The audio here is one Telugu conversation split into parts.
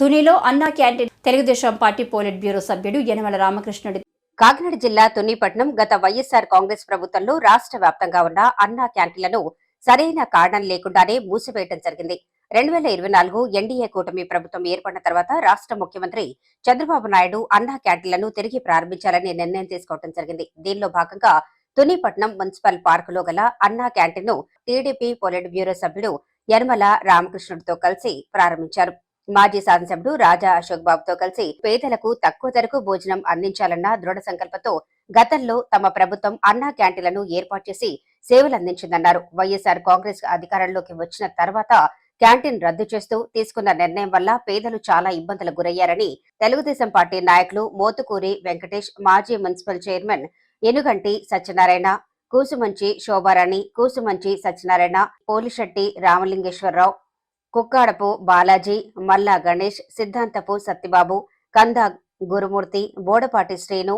తునిలో Anna canteen. Telugu Desam party politburo సభ్యుడు యనమల రామకృష్ణుడి. కాకినాడ జిల్లా తునిపట్నం గత వైఎస్ఆర్ కాంగ్రెస్ ప్రభుత్వంలో రాష్ట్ర వ్యాప్తంగా ఉన్న అన్నా క్యాంటీన్లను సరైన కారణం లేకుండానే మూసివేయడం జరిగింది. రెండు వేల ఇరవై నాలుగు ఎన్డీఏ కూటమి ప్రభుత్వం ఏర్పడిన తర్వాత రాష్ట్ర ముఖ్యమంత్రి చంద్రబాబు నాయుడు అన్నా క్యాంటీన్లను తిరిగి ప్రారంభించాలని నిర్ణయం తీసుకోవడం జరిగింది. దీనిలో భాగంగా తునిపట్నం మున్సిపల్ పార్కులో గల అన్నా క్యాంటీన్ను టీడీపీ పొలిట్ బ్యూరో సభ్యుడు యనమల రామకృష్ణుడితో కలిసి ప్రారంభించారు. మాజీ శాసనసభ్యుడు రాజా అశోక్ బాబుతో కలిసి పేదలకు తక్కువ ధరకు భోజనం అందించాలన్న దృఢ సంకల్పంతో గతంలో తమ ప్రభుత్వం అన్నా క్యాంటీన్లను ఏర్పాటు చేసి సేవలందించిందన్నారు వైఎస్ఆర్ కాంగ్రెస్ అధికారంలోకి వచ్చిన తర్వాత క్యాంటీన్ రద్దు చేస్తూ తీసుకున్న నిర్ణయం వల్ల పేదలు చాలా ఇబ్బందులకు గురయ్యారని తెలుగుదేశం పార్టీ నాయకులు మోతుకూరి వెంకటేష్ మాజీ మున్సిపల్ చైర్మన్ ఎనుగంటి సత్యనారాయణ కూసుమంచి శోభారాణి కూసుమంచి సత్యనారాయణ పోలిశెట్టి రామలింగేశ్వరరావు కుక్కాడపు బాలాజీ మల్లా గణేష్ సిద్ధాంతపు సత్యబాబు కంద గురుమూర్తి బోడపాటి శ్రీను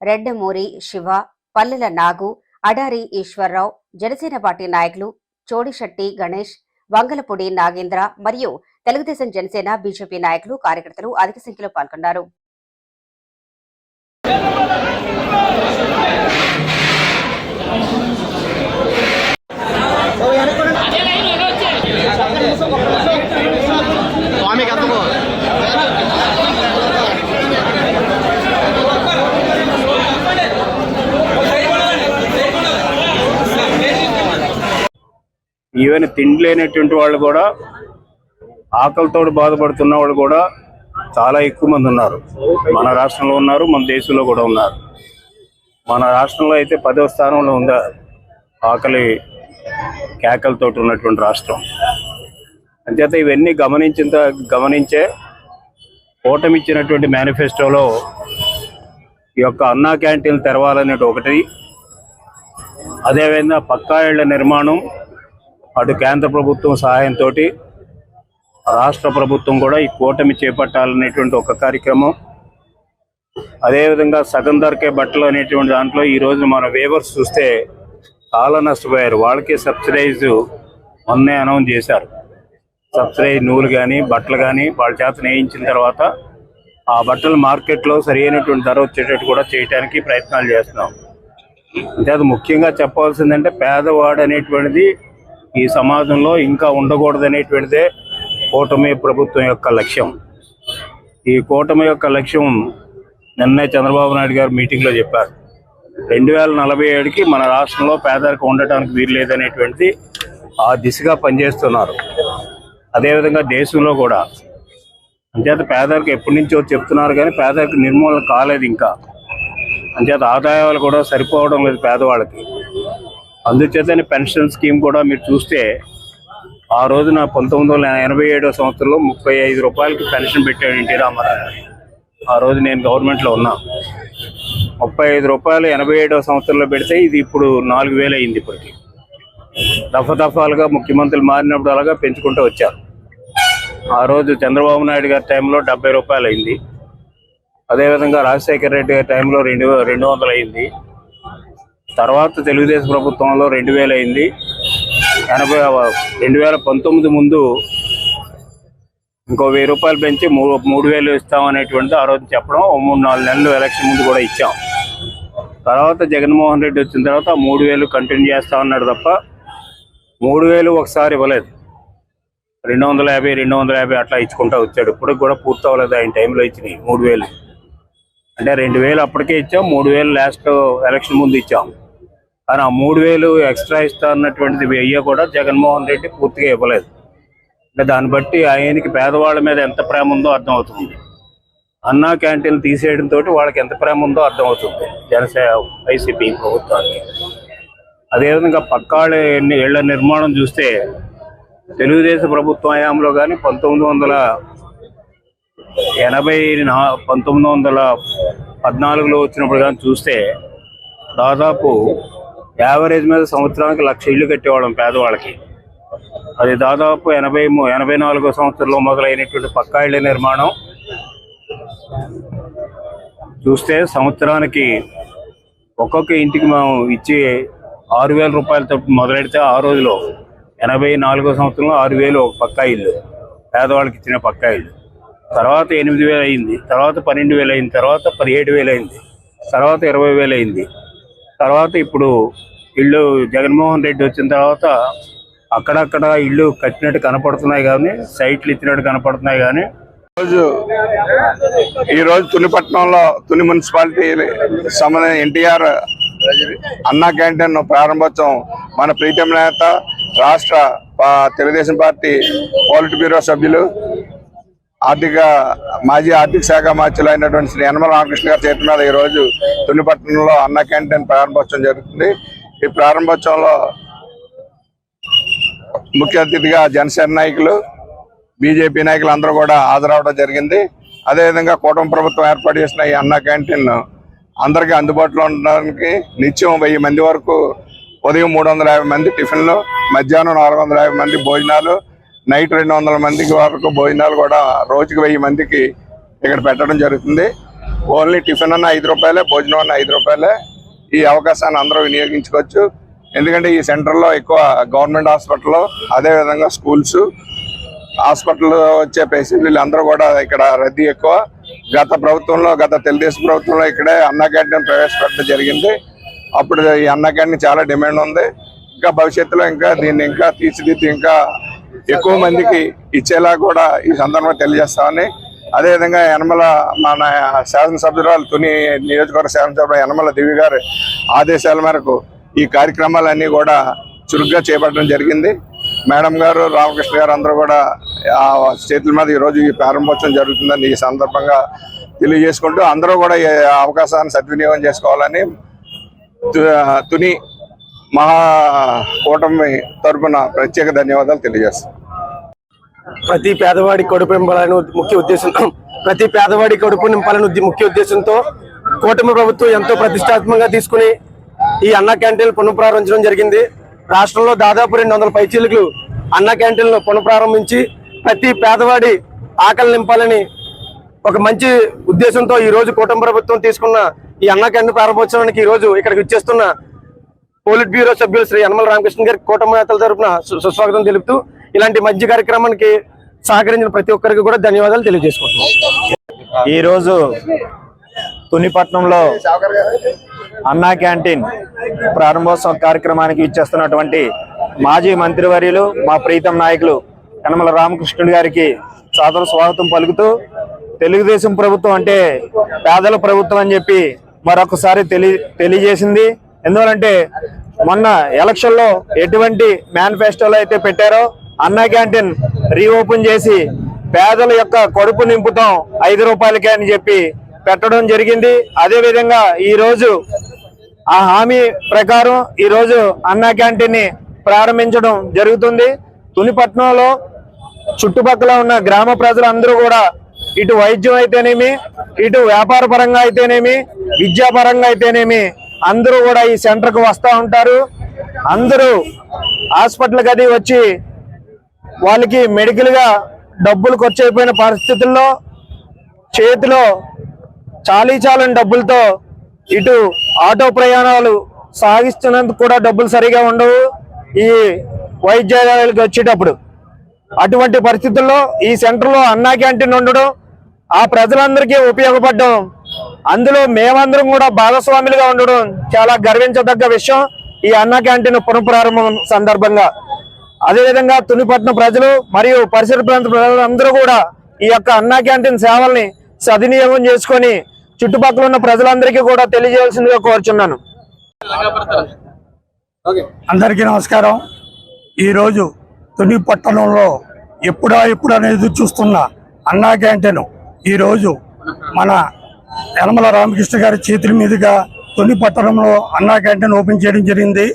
రెడ్డమూరి శివ పల్లెల నాగు అడారి ఈశ్వరరావు జనసేన పార్టీ నాయకులు చోడిశెట్టి గణేష్ వంగలపూడి నాగేంద్ర మరియు తెలుగుదేశం జనసేన బీజేపీ నాయకులు కార్యకర్తలు అధిక సంఖ్యలో పాల్గొన్నారు. ఈవెన్ తిండి లేనటువంటి వాళ్ళు కూడా ఆకలితో బాధపడుతున్న వాళ్ళు కూడా చాలా ఎక్కువ మంది ఉన్నారు. మన రాష్ట్రంలో ఉన్నారు మన దేశంలో కూడా ఉన్నారు. మన రాష్ట్రంలో అయితే పదవ స్థానంలో ఉందా ఆకలి కేకలతో ఉన్నటువంటి రాష్ట్రం. అంతేత ఇవన్నీ గమనించిన గమనించే ఓటమిచ్చినటువంటి మేనిఫెస్టోలో ఈ యొక్క అన్నా క్యాంటీన్ తెరవాలనేది ఒకటి. అదేవిధంగా పక్కా ఇళ్ళ నిర్మాణం అటు కేంద్ర ప్రభుత్వం సహాయంతో రాష్ట్ర ప్రభుత్వం కూడా ఈ కూటమి చేపట్టాలనేటువంటి ఒక కార్యక్రమం. అదేవిధంగా సగం ధరకే బట్టలు అనేటువంటి దాంట్లో ఈ మన వేవర్స్ చూస్తే చాలా నష్టపోయారు. వాళ్ళకి సబ్సిడైజ్ మొన్నే అనౌన్స్ చేశారు. సబ్సిడైజ్ నూలు కానీ బట్టలు కానీ వాళ్ళ చేత నేయించిన తర్వాత ఆ బట్టలు మార్కెట్లో సరైనటువంటి ధర వచ్చేటట్టు కూడా చేయడానికి ప్రయత్నాలు చేస్తున్నాం. అంటే అది ముఖ్యంగా చెప్పాల్సిందంటే పేదవాడు అనేటువంటిది ఈ సమాజంలో ఇంకా ఉండకూడదు అనేటువంటిదే కూటమి ప్రభుత్వం యొక్క లక్ష్యం. ఈ కూటమి యొక్క లక్ష్యం నిన్నే చంద్రబాబు నాయుడు గారు మీటింగ్లో చెప్పారు. రెండు వేల నలభై ఏడుకి మన రాష్ట్రంలో పేదరికం ఉండటానికి వీలు లేదనేటువంటిది ఆ దిశగా పనిచేస్తున్నారు. అదేవిధంగా దేశంలో కూడా. అంచేత పేదరికం ఎప్పటి నుంచో చెప్తున్నారు కానీ పేదరిక నిర్మూలన కాలేదు ఇంకా. అంచేత ఆదాయాలు కూడా సరిపోవడం లేదు పేదవాళ్ళకి. అందుచేతనే పెన్షన్ స్కీమ్ కూడా మీరు చూస్తే ఆ రోజున పంతొమ్మిది వందల ఎనభై ఏడో సంవత్సరంలో ముప్పై ఐదు రూపాయలకి పెన్షన్ పెట్టాడు ఎన్టీ రామారావు ఆ రోజు నేను గవర్నమెంట్లో ఉన్నా. ముప్పై ఐదు రూపాయలు ఎనభై ఏడో సంవత్సరంలో పెడితే ఇది ఇప్పుడు నాలుగు వేలు అయింది ఇప్పటికి. దఫా దఫాలుగా ముఖ్యమంత్రులు మారినప్పుడు అలాగా పెంచుకుంటూ వచ్చారు. ఆ రోజు చంద్రబాబు నాయుడు గారి టైంలో డెబ్బై రూపాయలు అయింది. అదేవిధంగా రాజశేఖర రెడ్డి గారి టైంలో రెండు రెండు వందలు అయింది. తర్వాత తెలుగుదేశం ప్రభుత్వంలో రెండు వేలు అయింది. ఎనభై రెండు వేల పంతొమ్మిది ముందు ఇంకో వెయ్యి రూపాయలు పెంచి మూడు మూడు వేలు ఇస్తామనేటువంటిది ఆ రోజు చెప్పడం మూడు నాలుగు నెలలు ఎలక్షన్ ముందు కూడా ఇచ్చాం. తర్వాత జగన్మోహన్ రెడ్డి వచ్చిన తర్వాత మూడు వేలు కంటిన్యూ చేస్తా ఉన్నాడు తప్ప మూడు వేలు ఒకసారి ఇవ్వలేదు. రెండు వందల యాభై రెండు వందల యాభై అట్లా ఇచ్చుకుంటా వచ్చాడు. ఇప్పటికి కూడా పూర్తి అవ్వలేదు ఆయన టైంలో ఇచ్చినాయి మూడు వేలు అంటే రెండు వేలు అప్పటికే ఇచ్చాం మూడు వేలు లాస్ట్ ఎలక్షన్ ముందు ఇచ్చాం. కానీ ఆ మూడు వేలు ఎక్స్ట్రా ఇస్తా అన్నటువంటిది వెయ్యి కూడా జగన్మోహన్ రెడ్డి పూర్తిగా ఇవ్వలేదు. అంటే దాన్ని బట్టి ఆయనకి పేదవాళ్ళ మీద ఎంత ప్రేమ ఉందో అర్థమవుతుంది. అన్నా క్యాంటీన్ తీసేయడం తోటి వాళ్ళకి ఎంత ప్రేమ ఉందో అర్థమవుతుంది. జనసేన వైసీపీ ప్రభుత్వానికి. అదేవిధంగా పక్కాళ్ళ ఎన్ని ఇళ్ళ నిర్మాణం చూస్తే తెలుగుదేశం ప్రభుత్వ హయాంలో కానీ పంతొమ్మిది వందల ఎనభై నా పంతొమ్మిది వందల పద్నాలుగులో వచ్చినప్పుడు కానీ చూస్తే దాదాపు యావరేజ్ మీద సంవత్సరానికి లక్ష ఇల్లు కట్టేవాళ్ళం పేదవాళ్ళకి. అది దాదాపు ఎనభై ఎనభై నాలుగో సంవత్సరంలో మొదలైనటువంటి పక్కా ఇళ్ళ నిర్మాణం. చూస్తే సంవత్సరానికి ఒక్కొక్క ఇంటికి మనం ఇచ్చే ఆరు వేల రూపాయలతో మొదలెడితే ఆ రోజులో ఎనభై నాలుగో సంవత్సరంలో ఆరు వేలు ఒక పక్కా ఇల్లు పేదవాళ్ళకి ఇచ్చిన పక్కా ఇల్లు. తర్వాత ఎనిమిది వేలు అయింది తర్వాత పన్నెండు వేలు అయింది తర్వాత పదిహేడు వేలు అయింది తర్వాత ఇరవై వేలు అయింది. తర్వాత ఇప్పుడు ఇల్లు జగన్మోహన్ రెడ్డి వచ్చిన తర్వాత అక్కడక్కడ ఇల్లు కట్టినట్టు కనపడుతున్నాయి కానీ సైట్లు ఇచ్చినట్టు కనపడుతున్నాయి కానీ. రోజు ఈ రోజు తునిపట్నంలో తుని మున్సిపాలిటీ సంబంధించిన ఎన్టీఆర్ అన్నా క్యాంటీన్ ప్రారంభోత్సవం మన ప్రీతం నేత రాష్ట్ర తెలుగుదేశం పార్టీ పాలిట్ బ్యూరో సభ్యులు ఆర్థిక మాజీ ఆర్థిక శాఖ మార్చులు అయినటువంటి శ్రీ యనమల రామకృష్ణ గారి చేతి మీద ఈ రోజు తునిపట్నంలో అన్న క్యాంటీన్ ప్రారంభోత్సవం జరుగుతుంది. ఈ ప్రారంభోత్సవంలో ముఖ్య అతిథిగా జనసేన నాయకులు బీజేపీ నాయకులు అందరూ కూడా హాజరవడం జరిగింది. అదేవిధంగా కూటమి ప్రభుత్వం ఏర్పాటు చేసిన ఈ అన్న క్యాంటీన్ అందరికీ అందుబాటులో ఉండడానికి నిత్యం వెయ్యి మంది వరకు ఉదయం మూడు వందల యాభై మంది టిఫిన్లు మధ్యాహ్నం నాలుగు వందల యాభై మంది భోజనాలు నైట్ రెండు వందల మందికి వరకు భోజనాలు కూడా రోజుకి వెయ్యి మందికి ఇక్కడ పెట్టడం జరుగుతుంది. ఓన్లీ టిఫిన్ అన్న ఐదు రూపాయలే భోజనం అన్న ఐదు రూపాయలే. ఈ అవకాశాన్ని అందరూ వినియోగించుకోవచ్చు. ఎందుకంటే ఈ సెంటర్లో ఎక్కువ గవర్నమెంట్ హాస్పిటల్ అదేవిధంగా స్కూల్స్ హాస్పిటల్ వచ్చే పేషెంట్లు అందరూ కూడా ఇక్కడ రద్దీ ఎక్కువ. గత ప్రభుత్వంలో గత తెలుగుదేశం ప్రభుత్వంలో ఇక్కడే అన్న క్యాంటీన్ ప్రవేశపెట్టడం జరిగింది. అప్పుడు ఈ అన్న క్యాంటీన్ చాలా డిమాండ్ ఉంది. ఇంకా భవిష్యత్తులో ఇంకా దీన్ని ఇంకా తీర్చిదిద్ది ఇంకా ఎక్కువ మందికి ఇచ్చేలా కూడా ఈ సందర్భంగా తెలియజేస్తామని. అదేవిధంగా యనమల మన శాసనసభ్యురాలు తుని నియోజకవర్గ శాసనసభ్యులు యనమల దివి గారి ఆదేశాల మేరకు ఈ కార్యక్రమాలన్నీ కూడా చురుగ్గా చేపట్టడం జరిగింది. మేడం గారు రామకృష్ణ గారు అందరూ కూడా ఆ చేతుల మీద ఈరోజు ఈ ప్రారంభోత్సవం జరుగుతుందని ఈ సందర్భంగా తెలియజేసుకుంటూ అందరూ కూడా ఈ అవకాశాన్ని సద్వినియోగం చేసుకోవాలని తుని మహా కూటమి తరపున ప్రత్యేక ధన్యవాదాలు తెలియజేస్తాం. ప్రతి పేదవాడి కడుపు నింపాలని ముఖ్య ఉద్దేశంతో ప్రతి పేదవాడి కడుపు నింపాలని ముఖ్య ఉద్దేశంతో కూటమి ప్రభుత్వం ఎంతో ప్రతిష్టాత్మకంగా తీసుకుని ఈ అన్న క్యాంటీన్లు పునఃప్రారంభించడం జరిగింది. రాష్ట్రంలో దాదాపు రెండు వందల పైచీలకు అన్న క్యాంటీన్లు పునఃప్రారంభించి ప్రతి పేదవాడి ఆకలి నింపాలని ఒక మంచి ఉద్దేశంతో ఈ రోజు కూటమి ప్రభుత్వం తీసుకున్న ఈ అన్న క్యాంటీన్ ప్రారంభోత్సవానికి ఈ రోజు ఇక్కడికి ఇచ్చేస్తున్న పోలిట్ బ్యూరో సభ్యులు శ్రీ యనమల రామకృష్ణ గారికి కూటమి నేతల తరపున సుస్వాగతం తెలుపుతూ ఇలాంటి మంచి కార్యక్రమానికి సహకరించిన ప్రతి ఒక్కరికి కూడా ధన్యవాదాలు తెలియజేసుకుంటున్నాం. ఈరోజు తునిపట్నంలో అన్నా క్యాంటీన్ ప్రారంభోత్సవ కార్యక్రమానికి ఇచ్చేస్తున్నటువంటి మాజీ మంత్రివర్యులు మా ప్రీతం నాయకులు యనమల రామకృష్ణుడి గారికి సాదర స్వాగతం పలుకుతూ తెలుగుదేశం ప్రభుత్వం అంటే పేదల ప్రభుత్వం అని చెప్పి మరొకసారి తెలియజేసింది. ఎందువలంటే మొన్న ఎలక్షన్లో ఎటువంటి మేనిఫెస్టోలు అయితే పెట్టారో అన్నా క్యాంటీన్ రీఓపెన్ చేసి పేదల యొక్క కడుపు నింపుతాం ఐదు రూపాయలకే అని చెప్పి పెట్టడం జరిగింది. అదేవిధంగా ఈరోజు ఆ హామీ ప్రకారం ఈరోజు అన్నా క్యాంటీన్ని ప్రారంభించడం జరుగుతుంది. తునిపట్నంలో చుట్టుపక్కల ఉన్న గ్రామ ప్రజలందరూ కూడా ఇటు వైద్యం అయితేనేమి ఇటు వ్యాపార పరంగా అయితేనేమి విద్యాపరంగా అయితేనేమి అందరూ కూడా ఈ సెంటర్కు వస్తూ ఉంటారు. అందరూ హాస్పిటల్ గది వచ్చి వాళ్ళకి మెడికల్గా డబ్బులు ఖర్చు అయిపోయిన పరిస్థితుల్లో చేతిలో చాలీ చాలని డబ్బులతో ఇటు ఆటో ప్రయాణాలు సాగిస్తున్నందుకు కూడా డబ్బులు సరిగా ఉండవు ఈ వైద్యాలయాలకు వచ్చేటప్పుడు. అటువంటి పరిస్థితుల్లో ఈ సెంటర్లో అన్నా క్యాంటీన్ ఉండడం ఆ ప్రజలందరికీ ఉపయోగపడడం అందులో మేమందరం కూడా భాగస్వాములుగా ఉండడం చాలా గర్వించదగ్గ విషయం ఈ అన్నా క్యాంటీన్ పునఃప్రారంభం సందర్భంగా. అదేవిధంగా తునిపట్నం ప్రజలు మరియు పరిసర ప్రాంత ప్రజలందరూ కూడా ఈ యొక్క అన్నా క్యాంటీన్ సేవల్ని సద్వినియోగం చేసుకొని చుట్టుపక్కల ఉన్న ప్రజలందరికీ కూడా తెలియజేయాల్సిందిగా కోరుచున్నాను. అందరికీ నమస్కారం. ఈరోజు తుని పట్టణంలో ఎప్పుడా ఎప్పుడు అనేది ఎదురు చూస్తున్న అన్నా క్యాంటీన్ ఈరోజు మన యనమల రామకృష్ణ గారి చేతుల మీదుగా తొలి పట్టణంలో అన్నా క్యాంటీన్ ఓపెన్ చేయడం జరిగింది.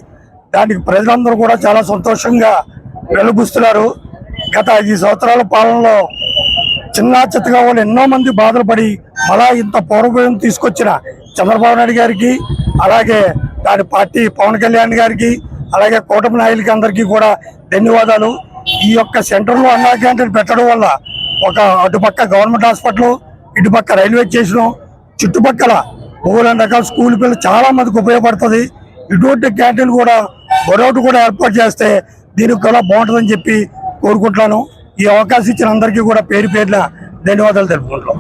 దానికి ప్రజలందరూ కూడా చాలా సంతోషంగా వెలుగుస్తున్నారు. గత ఐదు సంవత్సరాల పాలనలో చిన్న చిత్తగా వాళ్ళు ఎన్నో మంది బాధలు పడి మళ్ళా ఇంత పూర్వభయం తీసుకొచ్చిన చంద్రబాబు నాయుడు గారికి అలాగే దాని పార్టీ పవన్ కళ్యాణ్ గారికి అలాగే కూటమి నాయకులకి అందరికీ కూడా ధన్యవాదాలు. ఈ యొక్క సెంటర్లో అన్నా క్యాంటీన్ పెట్టడం వల్ల ఒక అటుపక్క గవర్నమెంట్ హాస్పిటల్ ఇటుపక్క రైల్వే స్టేషన్ చుట్టుపక్కల మూడు రకాల స్కూల్ పిల్లలు చాలా మందికి ఉపయోగపడుతుంది. ఇటువంటి క్యాంటీన్ కూడా మరొకటి కూడా ఏర్పాటు చేస్తే దీనికి కూడా బాగుంటుందని చెప్పి కోరుకుంటున్నాను. ఈ అవకాశం ఇచ్చిన అందరికీ కూడా పేరు పేరున ధన్యవాదాలు తెలుపుకుంటున్నాం.